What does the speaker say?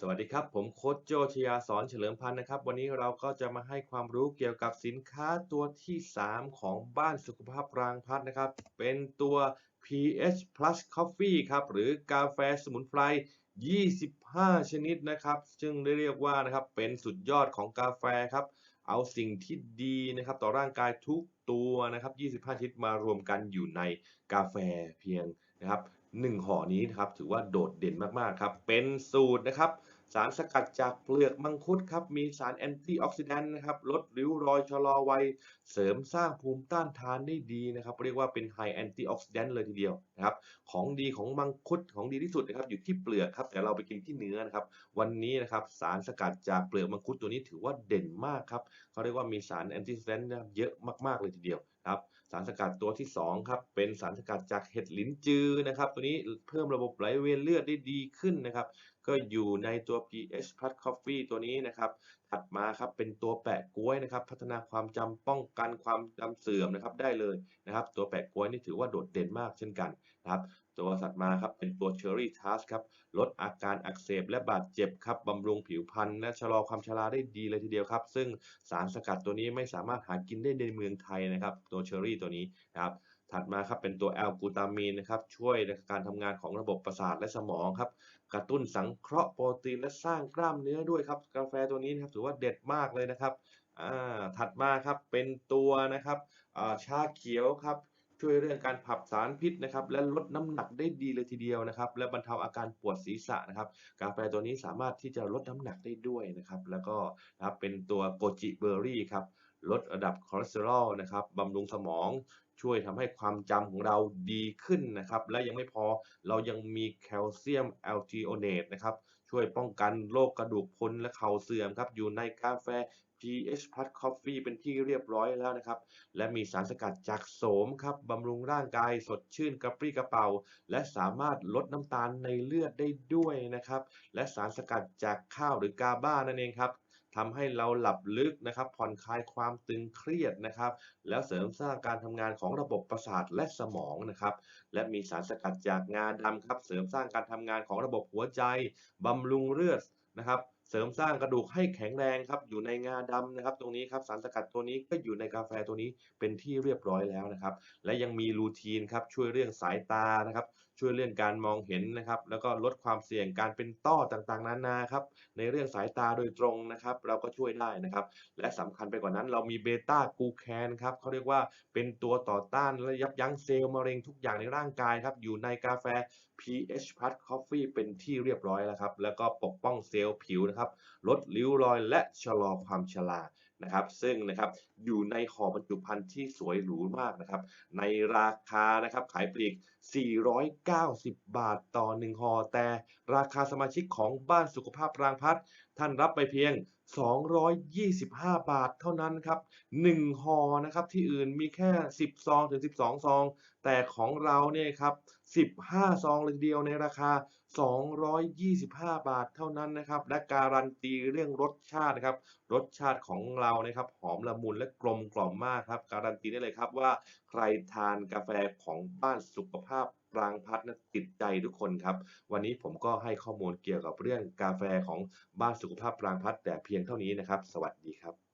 สวัสดีครับ ผมโค้ชโจชยาสอนเฉลิมพันธ์นะครับ วันนี้เราก็จะมาให้ความรู้เกี่ยวกับสินค้าตัวที่ 3 ของบ้านสุขภาพรางพัฒนะครับ เป็นตัว pH Plus Coffee ครับ หรือกาแฟสมุนไพร 25 ชนิดนะครับ ซึ่งได้เรียกว่านะครับ เป็นสุดยอดของกาแฟครับ เอาสิ่งที่ดีนะครับ ต่อร่างกายทุกตัวนะครับ 25 ชนิดมารวมกันอยู่ในกาแฟเพียงนะครับ 1ห่อนี้นะครับถือว่าโดดเด่นมากๆครับเป็นสูตรนะครับ สารสกัดจากเปลือกมังคุดครับมีสารแอนตี้ออกซิแดนต์นะครับลดริ้วรอยชะลอวัยเสริมสร้างภูมิต้านทานได้ดีนะครับเรียกว่าเป็นไฮแอนตี้ออกซิแดนต์เลยทีเดียวนะครับของดีของมังคุดของดีที่สุดนะครับอยู่ที่เปลือกครับแต่เราไปกินที่เนื้อนะครับวันนี้นะครับสารสกัดจากเปลือกมังคุดตัวนี้ถือว่าเด่นมากครับเขาเรียกว่ามีสารแอนตี้ออกซิแดนต์เยอะมากๆเลยทีเดียวครับสารสกัดตัวที่2ครับเป็นสารสกัดจากเห็ดลิ้นจือนะครับตัวนี้เพิ่มระบบไหลเวียนเลือดได้ดีขึ้นนะครับ ก็อยู่ในตัว pH Plus Coffee ตัวนี้นะครับ ถัดมาครับเป็นตัวแปะก๊วยนะครับ พัฒนาความจำป้องกันความจำเสื่อมนะครับได้เลยนะครับ ตัวแปะก๊วยนี่ถือว่าโดดเด่นมากเช่นกันนะครับ ตัวสัตว์มาครับเป็นตัว Cherry Task ครับลดอาการอักเสบและบาดเจ็บครับบำรุงผิวพรรณและชะลอความชราได้ดีเลยทีเดียวครับ ซึ่งสารสกัดตัวนี้ไม่สามารถหากินได้ในเมืองไทยนะครับ ตัวเชอรี่ตัวนี้นะครับ ถัดมาครับเป็นตัวแอลกูตามีนนะครับช่วยในการทำงานของระบบประสาทและสมองครับกระตุ้นสังเคราะห์โปรตีนและสร้างกล้ามเนื้อด้วยครับกาแฟตัวนี้นะครับถือว่าเด็ดมากเลยนะครับถัดมาครับเป็นตัวนะครับาชาเขียวครับช่วยเรื่องการขับสารพิษนะครับและลดน้ำหนักได้ดีเลยทีเดียวนะครับ และบรรเทาอาการปวดศีรษะนะครับ กาแฟตัวนี้สามารถที่จะลดน้ำหนักได้ด้วยนะครับ แล้วก็นะครับเป็นตัวโกจิเบอร์รี่ครับ ลดระดับคอเลสเตอรอลนะครับบำรุงสมองช่วยทำให้ความจำของเราดีขึ้นนะครับ และยังไม่พอเรายังมีแคลเซียมแอลจีโอเนตนะครับช่วยป้องกันโรคกระดูกพรุนและเข่าเสื่อมครับอยู่ในกาแฟ pH Plus Coffee เป็นที่เรียบร้อยแล้วนะครับ และมีสารสกัดจากโสมครับบำรุงร่างกายสดชื่นกระปรี้กระเป๋า และสามารถลดน้ำตาลในเลือดได้ด้วยนะครับ และสารสกัดจากข้าวหรือกาบ้านั่นเองครับ ทำให้เราหลับลึกนะครับ ผ่อนคลายความตึงเครียดนะครับ แล้วเสริมสร้างการทำงานของระบบประสาทและสมองนะครับ และมีสารสกัดจากงาดำครับ เสริมสร้างการทำงานของระบบหัวใจบำรุงเลือดนะครับ เสริมสร้างกระดูกให้แข็งแรงครับอยู่ในงาดำนะครับตรงนี้ครับสารสกัดตัวนี้ก็อยู่ในกาแฟตัวนี้เป็นที่เรียบร้อยแล้วนะครับ และยังมีลูทีนครับช่วยเรื่องสายตานะครับช่วยเรื่องการมองเห็นนะครับ แล้วก็ลดความเสี่ยงการเป็นต้อต่างๆ นานาครับในเรื่องสายตาโดยตรงนะครับ เราก็ช่วยได้นะครับ และสำคัญไปกว่านั้นเรามีเบต้ากูแคนครับเขาเรียกว่าเป็นตัวต่อต้านและยับยั้งเซลล์มะเร็งทุกอย่างในร่างกายครับอยู่ในกาแฟ pH Plus Coffee เป็นที่เรียบร้อยแล้วครับแล้วก็ปกป้องเซลล์ผิวนะครับลดริ้วรอยและชะลอความชรานะครับซึ่งนะครับอยู่ในห่อบรรจุภัณฑ์ที่สวยหรูมากนะครับในราคานะครับขายปลีก 490 บาทต่อ 1ห่อแต่ราคาสมาชิกของบ้านสุขภาพรางพัฒท่านรับไปเพียง 225 บาทเท่านั้นครับ1ห่อนะครับที่อื่นมีแค่ 10 ซองถึง 12 ซอง แต่ของเราเนี่ยครับ 15 ซองเลยทีเดียวในราคา 225 บาทเท่านั้นนะครับ และการันตีเรื่องรสชาตินะครับ รสชาติของเรานะครับ หอมละมุนและกลมกล่อมมากครับ การันตีได้เลยครับว่าใครทานกาแฟของบ้านสุขภาพรางพัฒน์นะติดใจทุกคนครับ วันนี้ผมก็ให้ข้อมูลเกี่ยวกับเรื่องกาแฟของบ้านสุขภาพรางพัฒน์แต่เพียงเท่านี้นะครับ สวัสดีครับ